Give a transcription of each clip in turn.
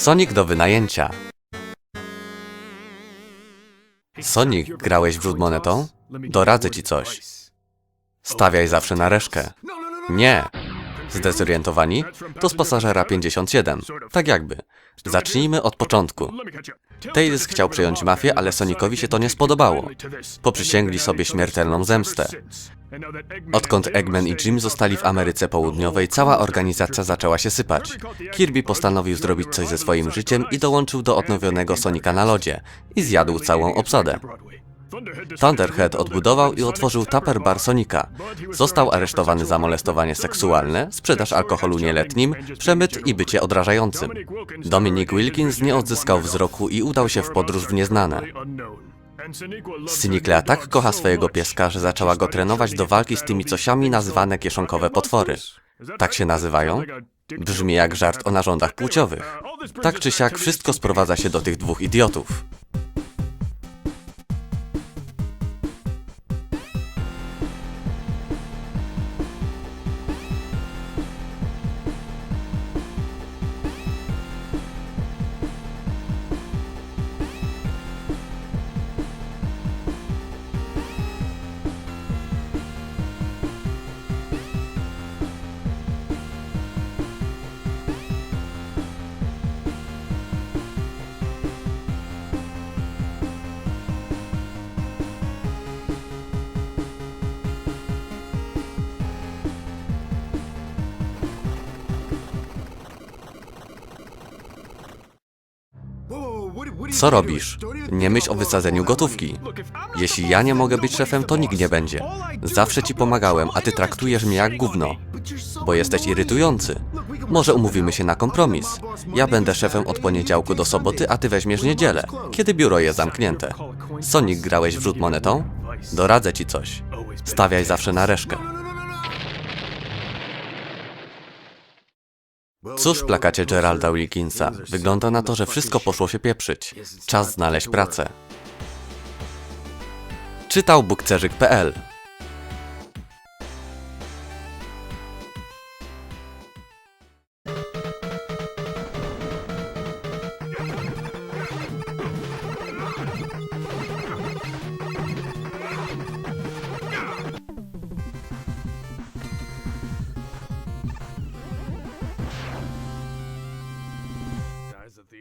Sonic do wynajęcia. Sonic, grałeś w monetą? Doradzę ci coś. Stawiaj zawsze na reszkę. Nie. Zdezorientowani? To z pasażera 57. Tak jakby. Zacznijmy od początku. Tails chciał przejąć mafię, ale Sonicowi się to nie spodobało. Poprzysięgli sobie śmiertelną zemstę. Odkąd Eggman i Jim zostali w Ameryce Południowej, cała organizacja zaczęła się sypać. Kirby postanowił zrobić coś ze swoim życiem i dołączył do odnowionego Sonika na lodzie i zjadł całą obsadę. Thunderhead odbudował i otworzył Tupper Bar Sonika. Został aresztowany za molestowanie seksualne, sprzedaż alkoholu nieletnim, przemyt i bycie odrażającym. Dominic Wilkins nie odzyskał wzroku i udał się w podróż w nieznane. Cynikle tak kocha swojego pieska, że zaczęła go trenować do walki z tymi cosiami nazywane kieszonkowe potwory. Tak się nazywają? Brzmi jak żart o narządach płciowych. Tak czy siak wszystko sprowadza się do tych dwóch idiotów. Co robisz? Nie myśl o wysadzeniu gotówki. Jeśli ja nie mogę być szefem, to nikt nie będzie. Zawsze ci pomagałem, a ty traktujesz mnie jak gówno. Bo jesteś irytujący. Może umówimy się na kompromis. Ja będę szefem od poniedziałku do soboty, a ty weźmiesz niedzielę, kiedy biuro jest zamknięte. Sonic, grałeś w rzut monetą? Doradzę ci coś. Stawiaj zawsze na reszkę. Cóż w plakacie Geralda Wilkinsa? Wygląda na to, że wszystko poszło się pieprzyć. Czas znaleźć pracę. Czytał bukcerzyk.pl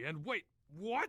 and wait, what?